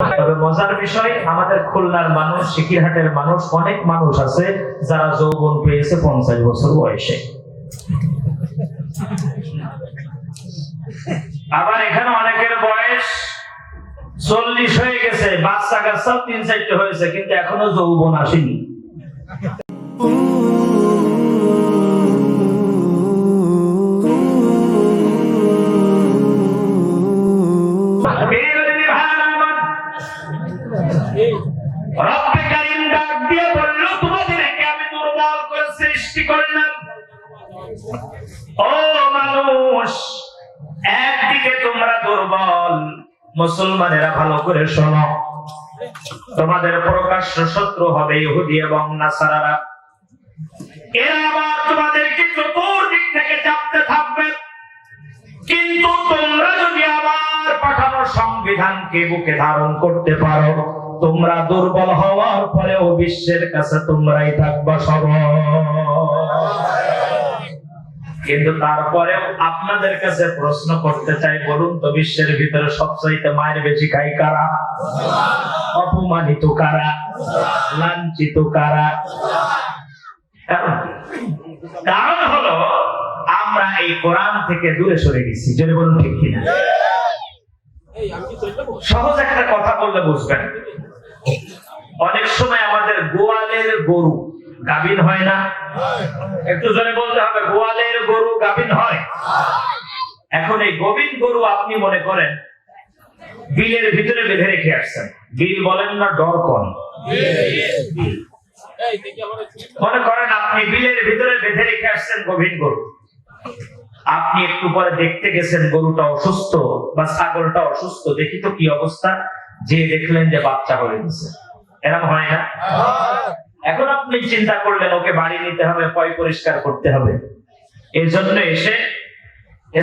তবে মজার বিষয় আমাদের খুলনার মানুষ সিকিরহাটের মানুষ অনেক মানুষ আছে যারা যৌবন পেয়েছে পঞ্চাশ বছর বয়সে আবার এখানে অনেকের বয়স চল্লিশ হয়ে গেছে বাচ্চা কাচ্চাও তিন চারটে হয়েছে কিন্তু এখনও যৌবন আসেনি প্রিয়দিনী মুসলমানেরা ভালো করে তোমাদের প্রকাশ্য শত্রু হবে ইহুদি এবং নাসারারা। এরা আবার তোমাদেরকে চতুর্দিক থেকে চাপতে থাকবে। কিন্তু তোমরা যদি আবার পাঠানো সংবিধানকে বুকে ধারণ করতে পারো তোমরা দুর্বল হওয়ার পরেও বিশ্বের কাছে তোমরাই থাকবা সবল কিন্তু তারপরেও আপনাদের কাছে প্রশ্ন করতে চাই, বলুন তো বিশ্বের ভিতরে সবচাইতে মায়ের বেশি খাই কারা? অপমানিত কারা? লাঞ্ছিত কারা? কারণ হলো, আমরা এই কোরআন থেকে দূরে সরে গেছি। যদি বলুন ঠিক কিনা? সহজ একটা কথা বললে বুঝবেন অনেক সময় আমাদের গোয়ালের গরু গাভিন হয় না? একটু জোরে বলতে হবে গোয়ালের গরু গাভিন হয়? এখন এই গোবিন গরু আপনি মনে করেন বিলের ভিতরে বেঁধে রেখে আসছেন। বিল বলেন না ডর কন মনে করেন আপনি বিলের ভিতরে বেঁধে রেখে আসছেন গোবিন গরু। আপনি একটু পরে দেখতে গেছেন গরুটা অসুস্থ বা ছাগলটা অসুস্থ দেখি তো কি অবস্থা। যে দেখলেন যে বাচ্চা হয়ে গেছে। এরকম হয় না? এখন আপনি চিন্তা করলেন, ওকে বাড়ি নিতে হবে, পয় পরিষ্কার করতে হবে। এই জন্য এসে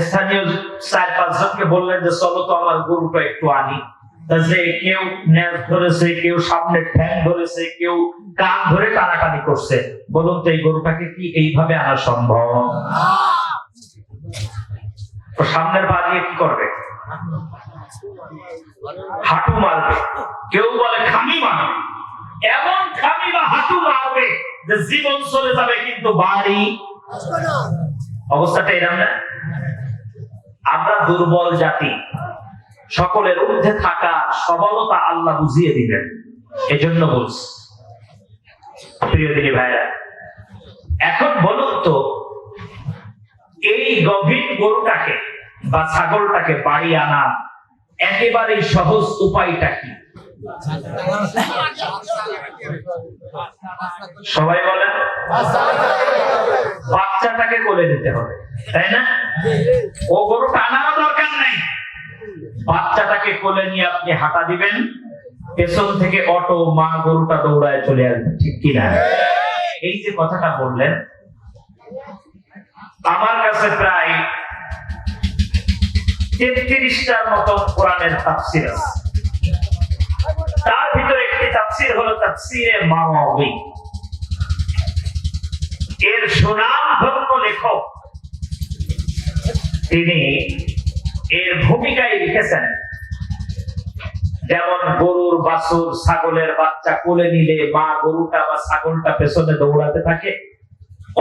স্থানীয় চার পাঁচজনকে বললেন যে, চলো তো আমার গরুটা একটু আনি। যে কেউ ধরেছে, কেউ সামনে ধরেছে, কেউ ধরে টানাটানি করছে। বলুন তো, এই গরুটাকে কি এইভাবে আনা সম্ভব? সামনের পা কি করবে? হাঁটু মারবে। কেউ বলে এমন খামি বা হাঁটু মারবে যে জীবন চলে যাবে কিন্তু বাড়ি অবস্থাটা এরকম না আমরা দুর্বল জাতি। সকলের ঊর্ধ্বে থাকা সবলতা আল্লাহ বুঝিয়ে দিবেন। এজন্য বলছি প্রিয় দিনী ভাইরা এখন বলুন তো এই গভীর গরুটাকে বা ছাগলটাকে বাড়ি আনা একেবারেই সহজ উপায়টা কি? সবাই বলেন, বাচ্চাটাকে কোলে নিতে হবে, তাই না? ও গরু টানারও দরকার নেই। বাচ্চাটাকে কোলে নিয়ে আপনি হাঁটা দিবেন, পেছন থেকে অটো, মা গরুটা দৌড়ায় চলে আসবে, ঠিক কিনা? এই যে কথাটা বললেন, আমার কাছে প্রায় তেত্রিশটার মতো কোরআনের তাফসির আছে। তাফসির হলো তাফসিরে মাওয়াবি এর সুনামধন্য লেখক তিনি এর ভূমিকায় লিখেছেন, যেমন গরুর বাছুর ছাগলের বাচ্চা কোলে নিলে মা গরুটা বা ছাগলটা পেছনে দৌড়াতে থাকে।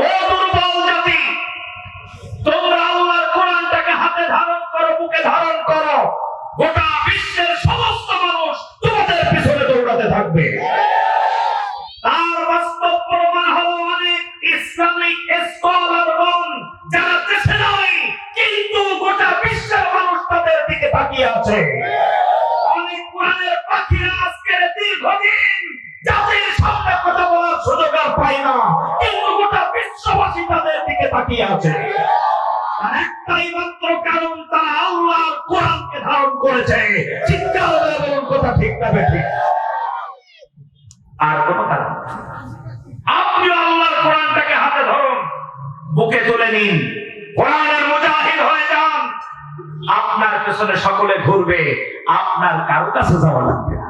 ও দুর্বল জাতি, তোমরা আল্লাহর কোরআনটাকে হাতে ধারণ করো, বুকে ধারণ করো, গোটা বিশ্বের কোরআনের পাখিরা আজকের দীর্ঘদিন জাতির সামনে কথা বলার সুযোগ আর পায় না। কিন্তু গোটা বিশ্ববাসী তাদের দিকে তাকিয়ে আছে। একটাই মাত্র কারণ, তারা আল্লাহর কোরআনকে ধারণ করেছে। চিৎকার করে বলুন কথা ঠিক না ঠিক আর কোন কারণ আপনি আল্লাহর কোরআনটাকে হাতে ধরুন, বুকে তুলে নিন। যান আপনার পেছনে সকলে ঘুরবে। আপনার কারও কাছে যাওয়া লাগবে না।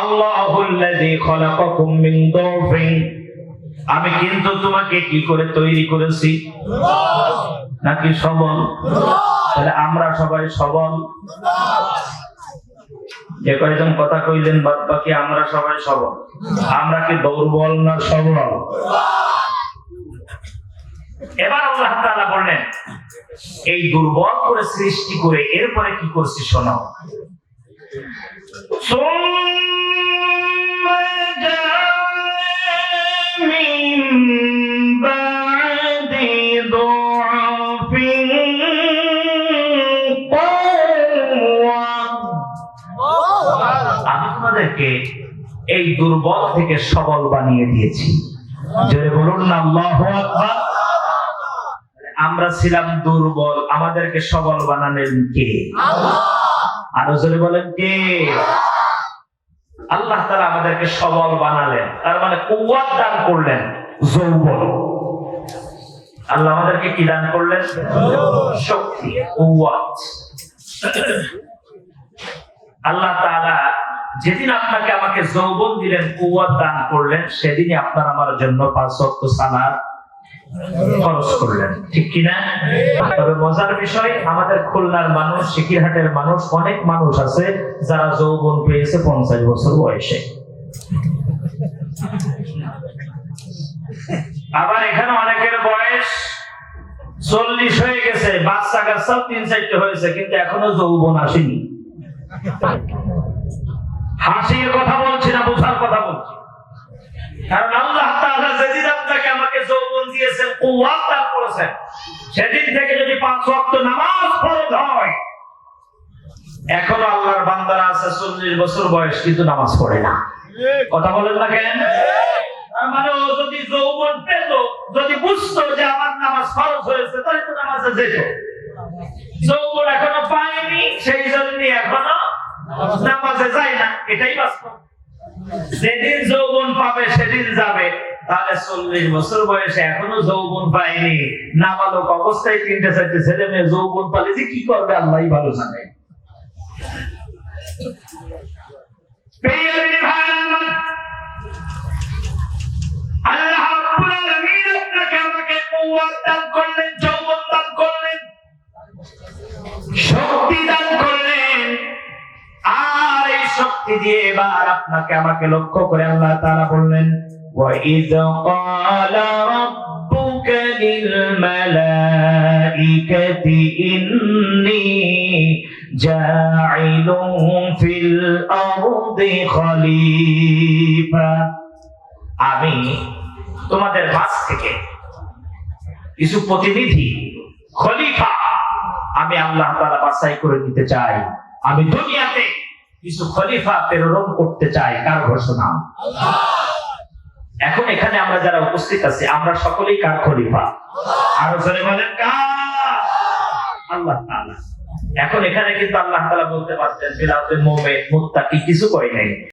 আল্লাহ আমি কিন্তু তোমাকে কি করে তৈরি করেছি? নাকি সবল? তাহলে আমরা সবাই সবল? যে কথা কইলেন বাদ বাকি আমরা সবাই সবল। আমরা কি দুর্বল না সবল? এবার আল্লাহ বললেন, এই দুর্বল করে সৃষ্টি করে এরপরে কি করছি শোনো? আমি তোমাদেরকে এই দুর্বল থেকে সবল বানিয়ে দিয়েছি। জোরে বলুন না আল্লাহু আকবার। আমরা ছিলাম দুর্বল আমাদেরকে সবল বানালেন কে? আরও জোরে বলেন কে? আল্লাহ তারা আমাদেরকে সবল বানালেন। তার মানে কুয়াত দান করলেন যৌবন। আল্লাহ আমাদেরকে কি দান করলেন? শক্তি কুয়াত আল্লাহ তাআলা যেদিন আপনাকে আমাকে যৌবন দিলেন কুয়াত দান করলেন, সেদিনই আপনার আমার জন্য পাঁচ ওয়াক্ত সালাত খরচ করলেন। ঠিক কিনা? তবে মজার বিষয়, আমাদের খুলনার মানুষ, সিকিরহাটের মানুষ, অনেক মানুষ আছে যারা যৌবন পেয়েছে পঞ্চাশ বছর বয়সে। আবার এখানে অনেকের বয়স চল্লিশ হয়ে গেছে, বাচ্চা কাচ্চাও তিন চারটে হয়েছে, কিন্তু এখনও যৌবন আসেনি। হাসির কথা বলছি না, বোঝার কথা বলছি। কারণ আল্লাহ যেদিন আপনাকে আমাকে যৌবন দিয়েছেন কুওয়াত করেছেন, সেদিন থেকে যদি পাঁচ ওয়াক্ত নামাজ ফরজ হয়, এখনও আল্লাহর বান্দারা আছে চল্লিশ বছর বয়স, কিন্তু নামাজ পড়ে না। কথা বলেন না কেন? তার মানে ও যদি যৌবন পেত, যদি বুঝতো যে আমার নামাজ ফরজ হয়েছে, তাহলে তো নামাজে যেত। যৌবন এখনও পায়নি, সেই জন্য এখনও নামাজে যায় এটাই বাস্তব। যেদিন যৌবন পাবে, সেদিন যাবে। তাহলে চল্লিশ বছর বয়সে এখনও যৌবন পায়নি। নাবালক অবস্থায় তিনটে, চারটে ছেলে মেয়ে যৌবন পালে যে কি করবে আল্লাহ ভালো জানে। আল্লাহ দান করলেন। শক্তি এই শক্তি দিয়ে এবার আপনাকে আমাকে লক্ষ্য করে আল্লাহ তাআলা বললেন وَإِذْ قَالَ رَبُّكَ لِلْمَلَائِكَةِ إِنِّي جَاعِلٌ فِي الْأَرْضِ خَلِيفَةً আমি তোমাদের মাঝ থেকে কিছু প্রতিনিধি খলিফা আমি আল্লাহ তাআলা বাছাই করে নিতে চাই আমি দুনিয়াতে কিছু খলিফা প্রেরণ করতে চাই কার ঘোষণা? এখন এখানে আমরা যারা উপস্থিত আছি আমরা সকলেই কার খলিফা? আরও জনে বলেন আল্লাহ এখন এখানে কিন্তু আল্লাহ তালা বলতে পারতেন বিলাতে মুক্তা কি কিছু কয় নাই।